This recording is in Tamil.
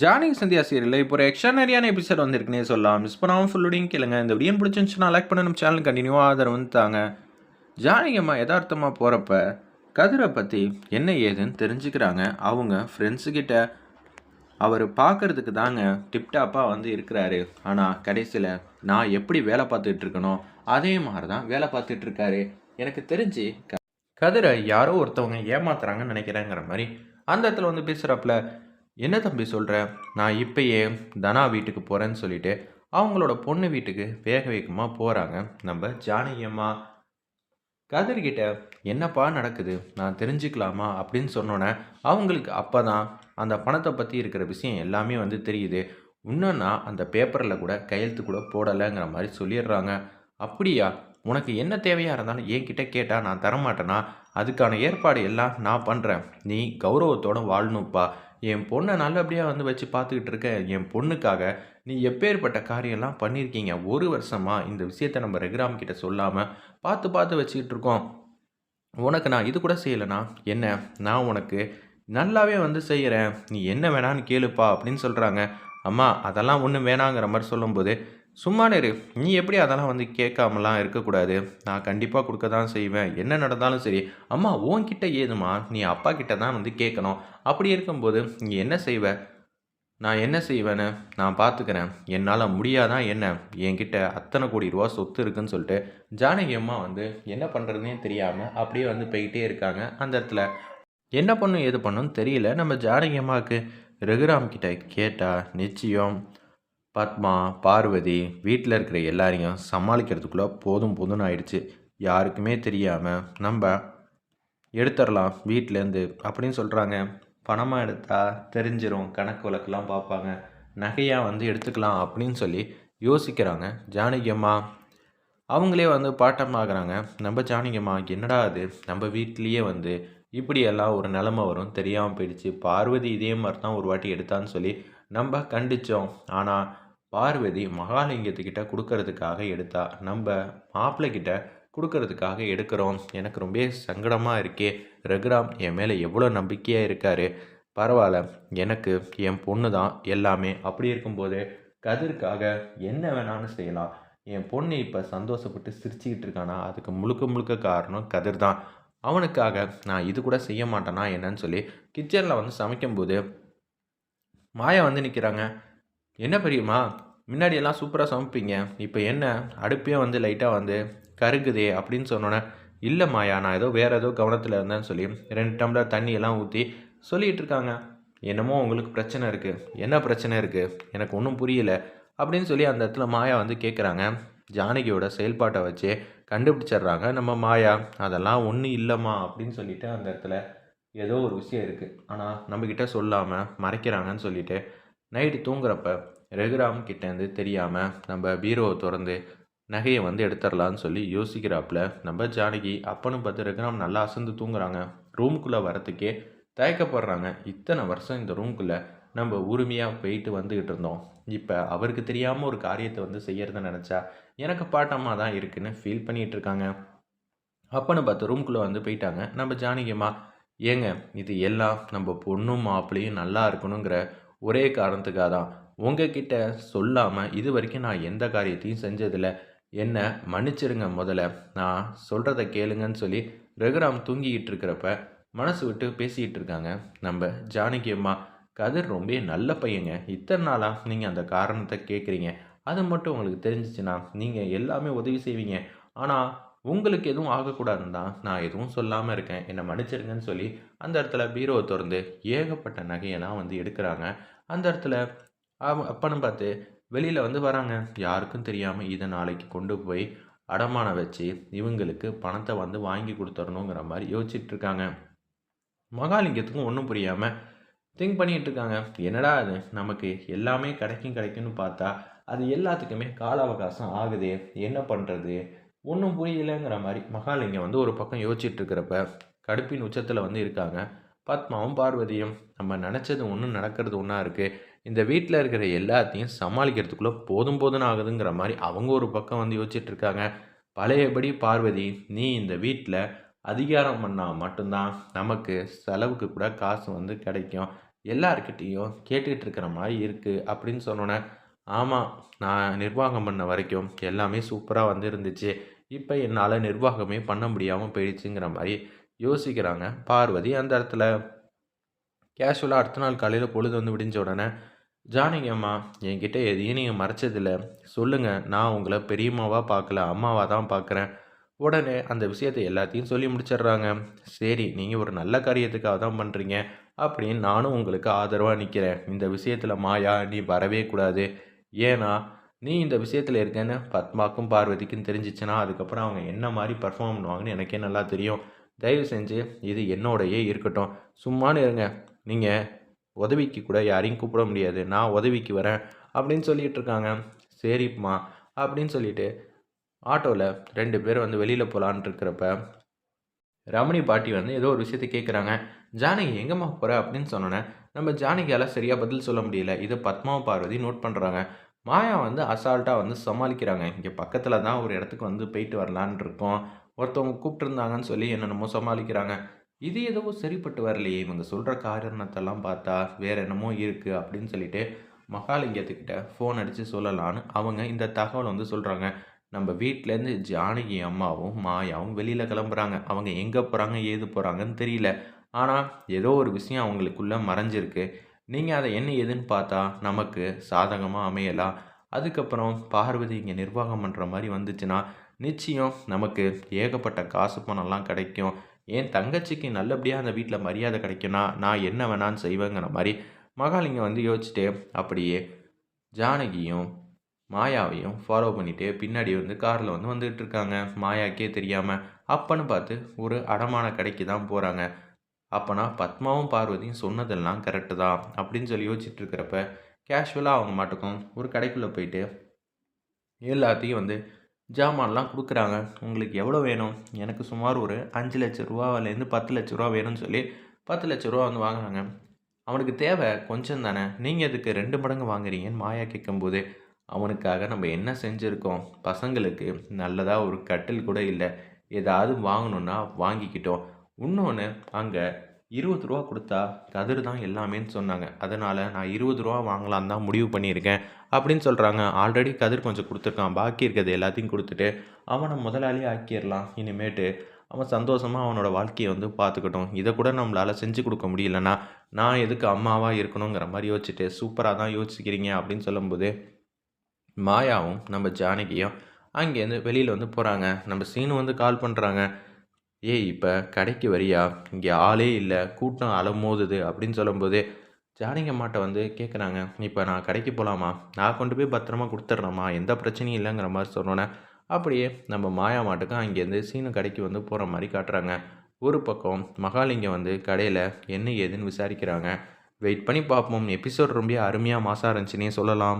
ஜானகி சந்தியா சீரியல் இப்போ ஒரு எக்ஸ்ட்ரானரியான எபிசோட் வந்திருக்குனே சொல்லலாம். மிஸ் பண்ணாமல் ஃபுல்லோடையும் கேளுங்க. இந்த வீடியோ பிடிச்சிருந்துச்சுன்னா லைக் பண்ண. நம்ம சேனல் கண்டினியூவாக ஆதரவு தாங்க. ஜானகி அம்மா யதார்த்தமாக போகிறப்ப கதிரை பற்றி என்ன ஏதுன்னு தெரிஞ்சுக்கிறாங்க. அவங்க ஃப்ரெண்ட்ஸுக்கிட்ட அவர் பார்க்கறதுக்கு தாங்க டிப்டாப்பாக வந்து இருக்கிறாரு. ஆனால் கடைசியில் நான் எப்படி வேலை பார்த்துட்டு இருக்கனோ அதே மாதிரி தான் வேலை பார்த்துட்டு இருக்காரு. எனக்கு தெரிஞ்சு க கதிரை யாரோ ஒருத்தவங்க ஏமாத்துறாங்கன்னு நினைக்கிறேங்கிற மாதிரி அந்த இடத்துல வந்து பேசுகிறப்பல என்ன தம்பி சொல்கிற நான் இப்பயே தனா வீட்டுக்கு போகிறேன்னு சொல்லிட்டு அவங்களோட பொண்ணு வீட்டுக்கு வேக வேகமாக போகிறாங்க நம்ம ஜானகியம்மா கதிர்கிட்ட என்னப்பா நடக்குது? நான் தெரிஞ்சுக்கலாமா? அப்படின்னு சொன்னோன்னே அவங்களுக்கு அப்போ தான் அந்த பணத்தை பற்றி இருக்கிற விஷயம் எல்லாமே வந்து தெரியுது. இன்னும் அந்த பேப்பரில் கூட கையெழுத்து கூட போடலைங்கிற மாதிரி சொல்லிடுறாங்க. அப்படியா? உனக்கு என்ன தேவையாக இருந்தாலும் என்கிட்ட கேட்டால் நான் தரமாட்டேனா? அதுக்கான ஏற்பாடு எல்லாம் நான் பண்ணுறேன் நீ கௌரவத்தோட வாழணும்ப்பா. என் பொண்ணை நல்லபடியாக வந்து வச்சு பார்த்துக்கிட்டு இருக்க என் பொண்ணுக்காக நீ எப்பேற்பட்ட காரியம்லாம் பண்ணியிருக்கீங்க? ஒரு வருஷமாக இந்த விஷயத்தை நம்ம ரெகுராம் கிட்ட சொல்லாமல் பார்த்து பார்த்து வச்சுக்கிட்டு இருக்கோம். உனக்கு நான் இது கூட செய்யலைனா என்ன? நான் உனக்கு நல்லாவே வந்து செய்கிறேன் நீ என்ன வேணான்னு கேளுப்பா அப்படின்னு சொல்கிறாங்க அம்மா அதெல்லாம் ஒன்றும் வேணாங்கிற மாதிரி சொல்லும்போது சும்மா இரு. நீ எப்படி அதெல்லாம் வந்து கேட்காமலாம் இருக்கக்கூடாது? நான் கண்டிப்பாக கொடுக்க தான் செய்வேன். என்ன நடந்தாலும் சரி. அம்மா உன்கிட்ட ஏதுமா? நீ அப்பா கிட்ட தான் வந்து கேட்கணும். அப்படி இருக்கும்போது நீ என்ன செய்வ? நான் என்ன செய்வேன்னு? நான் பார்த்துக்கிறேன் என்னால் முடியாதான் என்ன? என்கிட்ட அத்தனை கோடி ரூபா சொத்து இருக்குன்னு சொல்லிட்டு ஜானகி அம்மா வந்து என்ன பண்ணுறதுனே தெரியாமல் அப்படியே வந்து போய்கிட்டே இருக்காங்க அந்த இடத்துல. என்ன பண்ணும் எது பண்ணுன்னு தெரியல. நம்ம ஜானகி அம்மாவுக்கு ரகுராம் கிட்ட கேட்டால் நிச்சயம் பத்மா பார்வதி வீட்டில் இருக்கிற எல்லாரையும் சமாளிக்கிறதுக்குள்ளே போதும் போதும்னு ஆயிடுச்சு. யாருக்குமே தெரியாமல் நம்ம எடுத்துடலாம் வீட்டிலேருந்து அப்படின்னு சொல்கிறாங்க பணமாக எடுத்தால் தெரிஞ்சிடும் கணக்கு வழக்கெல்லாம் பார்ப்பாங்க. நகையாக வந்து எடுத்துக்கலாம் அப்படின்னு சொல்லி யோசிக்கிறாங்க. ஜானகியம்மா அவங்களே வந்து பாட்டமாகறாங்க நம்ம ஜானகியம்மா என்னடா அது? நம்ம வீட்லேயே வந்து இப்படியெல்லாம் ஒரு நிலமை வரும். தெரியாமல் போயிடுச்சு. பார்வதி இதே மாதிரி தான் ஒரு வாட்டி எடுத்தான்னு சொல்லி நம்ம கண்டித்தோம் ஆனால் பார்வதி மகாலிங்கத்துக்கிட்ட கொடுக்கறதுக்காக எடுத்தா நம்ம மாப்பிள்ளைக்கிட்ட கொடுக்கறதுக்காக எடுக்கிறோம். எனக்கு ரொம்ப சங்கடமாக இருக்கே. ரகுராம் என் மேலே எவ்வளோ நம்பிக்கையாக இருக்கார். பரவாயில்ல எனக்கு என் பொண்ணு தான் எல்லாமே. அப்படி இருக்கும்போது கதிர்க்காக என்ன வேணாலும் செய்யலாம். என் பொண்ணு இப்போ சந்தோஷப்பட்டு சிரிச்சுக்கிட்டு இருக்கானா? அதுக்கு முழுக்க முழுக்க காரணம் கதிர் தான். அவனுக்காக நான் இது கூட செய்ய மாட்டேனா என்னன்னு சொல்லி கிச்சனில் வந்து சமைக்கும்போது மாயா வந்து நிற்கிறாங்க என்ன பெரியம்மா? முன்னாடியெல்லாம் சூப்பராக சமைப்பீங்க. இப்போ என்ன? அடுப்பே வந்து லைட்டாக வந்து கருகுதே அப்படின்னு சொன்னோன்னே இல்லை மாயா நான் ஏதோ வேறு ஏதோ கவனத்தில் இருந்தேன்னு சொல்லி ரெண்டு டம்ளர் தண்ணியெல்லாம் ஊற்றி சொல்லிகிட்டு இருக்காங்க. என்னமோ உங்களுக்கு பிரச்சனை இருக்குது என்ன பிரச்சனை இருக்குது எனக்கு ஒன்றும் புரியல. அப்படின்னு சொல்லி அந்த இடத்துல மாயா வந்து கேட்குறாங்க ஜானகியோட செயல்பாட்டை வச்சு கண்டுபிடிச்சிட்றாங்க நம்ம மாயா. அதெல்லாம் ஒன்றும் இல்லைம்மா அப்படின்னு சொல்லிட்டு அந்த இடத்துல ஏதோ ஒரு விஷயம் இருக்குது ஆனால் நம்மக்கிட்ட சொல்லாமல் மறைக்கிறாங்கன்னு சொல்லிட்டு நைட்டு தூங்குறப்ப ரகுராம் கிட்டேருந்து தெரியாமல் நம்ம பீரோவை திறந்து நகையை வந்து எடுத்துடலான்னு சொல்லி யோசிக்கிறாப்புல நம்ம ஜானகி அப்பனும் பார்த்து ரகுராம் நல்லா அசந்து தூங்குறாங்க. ரூமுக்குள்ளே வரத்துக்கே தயக்கப்படுறாங்க. இத்தனை வருஷம் இந்த ரூமுக்குள்ளே நம்ம உரிமையாக போயிட்டு வந்துக்கிட்டு இருந்தோம். இப்போ அவருக்கு தெரியாமல் ஒரு காரியத்தை வந்து செய்யறத நினச்சா எனக்கு பாட்டமாக தான் இருக்குன்னு ஃபீல் பண்ணிகிட்டு இருக்காங்க. அப்பன்னு பார்த்து ரூம்குள்ளே வந்து போயிட்டாங்க. நம்ம ஜானகியம்மா ஏங்க இது எல்லாம் நம்ம பொண்ணும் மாப்பிள்ளையும் நல்லா இருக்கணுங்கிற ஒரே காரணத்துக்காக தான் உங்ககிட்ட சொல்லாமல் இது வரைக்கும் நான் எந்த காரியத்தையும் செஞ்சதில்லை. என்ன மன்னிச்சிருங்க முதல்ல. நான் சொல்கிறத கேளுங்கன்னு சொல்லி ரகுராம் தூங்கிக்கிட்டு இருக்கிறப்ப மனசு விட்டு பேசிக்கிட்டு இருக்காங்க. நம்ம ஜானகி அம்மா கதிர் ரொம்ப நல்ல பையங்க. இத்தனை நாளாக நீங்கள் அந்த காரணத்தை கேட்குறீங்க அது மட்டும் உங்களுக்கு தெரிஞ்சிச்சுன்னா நீங்கள் எல்லாமே உதவி செய்வீங்க. ஆனால் உங்களுக்கு எதுவும் ஆகக்கூடாதுன்னு தான் நான் எதுவும் சொல்லாமல் இருக்கேன். என்னை மன்னிச்சிருங்கன்னு சொல்லி அந்த இடத்துல பீரோவை திறந்து ஏகப்பட்ட நகையெல்லாம் வந்து எடுக்கிறாங்க. அந்த இடத்துல அப்பன்னு பார்த்து வெளியில் வந்து வராங்க. யாருக்கும் தெரியாமல் இதை நாளைக்கு கொண்டு போய் அடமானம் வச்சு இவங்களுக்கு பணத்தை வந்து வாங்கி கொடுத்துடணுங்கிற மாதிரி யோசிச்சுட்டு இருக்காங்க. மகாலிங்கத்துக்கும் ஒன்றும் புரியாமல் திங்க் பண்ணிகிட்டு இருக்காங்க. என்னடா அது நமக்கு எல்லாமே கிடைக்கும் கிடைக்கும்னு பார்த்தா அது எல்லாத்துக்குமே கால அவகாசம் ஆகுது. என்ன பண்ணுறது ஒன்றும் புரியலைங்கிற மாதிரி மகாலிங்கம் வந்து ஒரு பக்கம் யோசிச்சுட்ருக்கிறப்ப கடுப்பின் உச்சத்தில் வந்து இருக்காங்க. பத்மாவும் பார்வதியும் நம்ம நினச்சது ஒன்றும் நடக்கிறது ஒன்றா இருக்குது இந்த வீட்டில் இருக்கிற எல்லாத்தையும் சமாளிக்கிறதுக்குள்ளே போதும் போதும் ஆகுதுங்கிற மாதிரி அவங்க ஒரு பக்கம் வந்து யோசிச்சுட்ருக்காங்க. பழையபடி பார்வதி நீ இந்த வீட்டில் அதிகாரம் பண்ணால் மட்டும்தான் நமக்கு செலவுக்கு கூட காசு வந்து கிடைக்கும். எல்லார்கிட்டேயும் கேட்டுக்கிட்டு இருக்கிற மாதிரி இருக்குது அப்படின்னு சொன்னோன்னே ஆமாம் நான் நிர்வாகம் பண்ண வரைக்கும் எல்லாமே சூப்பராக வந்து இருந்துச்சு இப்போ என்னால் நிர்வாகமே பண்ண முடியாமல் போயிடுச்சுங்கிற மாதிரி யோசிக்கிறாங்க பார்வதி அந்த இடத்துல. கேஷுவலாக அடுத்த நாள் காலையில் பொழுது வந்து விடிஞ்ச உடனே ஜானகி அம்மா என்கிட்ட எதையும் நீங்கள் மறைச்சதில்ல. சொல்லுங்கள் நான் உங்களை பெரியம்மாவாக பார்க்கல அம்மாவாக தான் பார்க்குறேன். உடனே அந்த விஷயத்தை எல்லாத்தையும் சொல்லி முடிச்சிடுறாங்க. சரி நீங்கள் ஒரு நல்ல காரியத்துக்காக தான் பண்ணுறீங்க அப்படின்னு நானும் உங்களுக்கு ஆதரவாக நிற்கிறேன் இந்த விஷயத்தில் மாயா நீ வரவே கூடாது. ஏன்னா நீ இந்த விஷயத்தில் இருக்கேன்னு பத்மாக்கும் பார்வதிக்கும் தெரிஞ்சிச்சுன்னா அதுக்கப்புறம் அவங்க என்ன மாதிரி பர்ஃபார்ம் பண்ணுவாங்கன்னு எனக்கே நல்லா தெரியும். தயவு செஞ்சு இது என்னோடையே இருக்கட்டும். சும்மானு இருங்க. நீங்கள் உதவிக்கு கூட யாரையும் கூப்பிட முடியாது. நான் உதவிக்கு வரேன் அப்படின்னு சொல்லிட்டு இருக்காங்க. சரிம்மா அப்படின்னு சொல்லிட்டு ஆட்டோவில் ரெண்டு பேர் வந்து வெளியில் போகலான்ட்டு இருக்கிறப்ப ரமணி பாட்டி வந்து ஏதோ ஒரு விஷயத்தை கேட்குறாங்க ஜானகி எங்கம்மா போகிற அப்படின்னு சொன்னோன்னே நம்ம ஜானகியால் சரியாக பதில் சொல்ல முடியல. இதை பத்மா பார்வதி நோட் பண்ணுறாங்க மாயா வந்து அசால்ட்டாக வந்து சமாளிக்கிறாங்க. இங்கே பக்கத்தில் தான் ஒரு இடத்துக்கு வந்து போயிட்டு வரலான் இருக்கோம். ஒருத்தவங்க கூப்பிட்டுருந்தாங்கன்னு சொல்லி என்னென்னமோ சமாளிக்கிறாங்க. இது எதுவும் சரிப்பட்டு வரலையே. இவங்க சொல்கிற காரணத்தெல்லாம் பார்த்தா வேற என்னமோ இருக்குது அப்படின்னு சொல்லிட்டு மகாலிங்கத்துக்கிட்ட ஃபோன் அடித்து சொல்லலான்னு அவங்க இந்த தகவல் வந்து சொல்கிறாங்க நம்ம வீட்டிலேருந்து ஜானகி அம்மாவும் மாயாவும் வெளியில் கிளம்புறாங்க. அவங்க எங்கே போகிறாங்க ஏது போகிறாங்கன்னு தெரியல. ஆனால் ஏதோ ஒரு விஷயம் அவங்களுக்குள்ளே மறைஞ்சிருக்கு. நீங்கள் அதை என்ன ஏதுன்னு பார்த்தா நமக்கு சாதகமாக அமையலாம் அதுக்கப்புறம் பார்வதி இங்கே நிர்வாகம் பண்ணுற மாதிரி வந்துச்சுன்னா நிச்சயம் நமக்கு ஏகப்பட்ட காசு பணம்லாம் கிடைக்கும். என் தங்கச்சிக்கு நல்லபடியாக அந்த வீட்டில் மரியாதை கிடைக்கும்னா நான் என்ன வேணான்னு செய்வேங்கிற மாதிரி மகாலிங்கம் வந்து யோசிச்சுட்டு அப்படியே ஜானகியும் மாயாவையும் ஃபாலோ பண்ணிகிட்டே பின்னாடி வந்து காரில் வந்து வந்துகிட்டு இருக்காங்க. மாயாக்கே தெரியாமல் அப்பன்னு பார்த்து ஒரு அடமான கடைக்கு தான் போகிறாங்க அப்போனா பத்மாவும் பார்வதியும் சொன்னதெல்லாம் கரெக்டு தான் அப்படின்னு சொல்லி யோசிச்சுட்டு இருக்கிறப்ப கேஷுவலாக அவங்க மாட்டுக்கும் ஒரு கடைக்குள்ளே போயிட்டு எல்லாத்தையும் வந்து ஜாமான்லாம் கொடுக்குறாங்க. உங்களுக்கு எவ்வளோ வேணும்? எனக்கு சுமார் ஒரு அஞ்சு லட்ச ரூபாவிலேருந்து பத்து லட்ச ரூபா வேணும்னு சொல்லி பத்து லட்ச ரூபா வந்து வாங்குறாங்க. அவனுக்கு தேவை கொஞ்சம் தானே. நீங்கள் அதுக்கு ரெண்டு மடங்கு வாங்குறீங்கன்னு மாயா கேட்கும்போது அவனுக்காக நம்ம என்ன செஞ்சுருக்கோம்? பசங்களுக்கு நல்லதாக ஒரு கட்டில் கூட இல்லை. ஏதாவது வாங்கணுன்னா வாங்கிக்கிட்டோம். இன்னொன்று அங்கே இருபது ரூபா கொடுத்தா கதிர் தான் எல்லாமேன்னு சொன்னாங்க. அதனால் நான் இருபது ரூபா வாங்கலான்னு தான் முடிவு பண்ணியிருக்கேன் அப்படின்னு சொல்கிறாங்க ஆல்ரெடி கதிர் கொஞ்சம் கொடுத்துருக்கான். பாக்கி இருக்கிறது எல்லாத்தையும் கொடுத்துட்டு அவனை முதலாளியே ஆக்கிடலாம். இனிமேட்டு அவன் சந்தோஷமாக அவனோட வாழ்க்கையை வந்து பார்த்துக்கட்டும். இதை கூட நம்மளால் செஞ்சு கொடுக்க முடியலன்னா நான் எதுக்கு அம்மாவாக இருக்கணுங்கிற மாதிரி யோசிச்சுட்டு சூப்பராக தான் யோசிக்கிறீங்க அப்படின்னு சொல்லும்போது மாயாவும் நம்ம ஜானகியும் அங்கேருந்து வெளியில் வந்து போகிறாங்க நம்ம சீனு வந்து கால் பண்ணுறாங்க ஏய் இப்போ கடைக்கு வரியா? இங்கே ஆளே இல்லை கூட்டம் அலமோதுது அப்படின்னு சொல்லும்போது மாட்டை வந்து கேட்குறாங்க இப்போ நான் கடைக்கு போகலாமா நான் கொண்டு போய் பத்திரமா கொடுத்துட்றேம்மா எந்த பிரச்சனையும் இல்லைங்கிற மாதிரி சொன்னோன்னே அப்படியே நம்ம மாயா மாட்டுக்கும் அங்கேருந்து சீனு கடைக்கு வந்து போகிற மாதிரி காட்டுறாங்க. ஒரு பக்கம் மகாலிங்கம் வந்து கடையில் என்ன ஏதுன்னு விசாரிக்கிறாங்க. வெயிட் பண்ணி பார்ப்போம். எபிசோட் ரொம்ப அருமையாக மாசாக இருந்துச்சுன்னே சொல்லலாம்.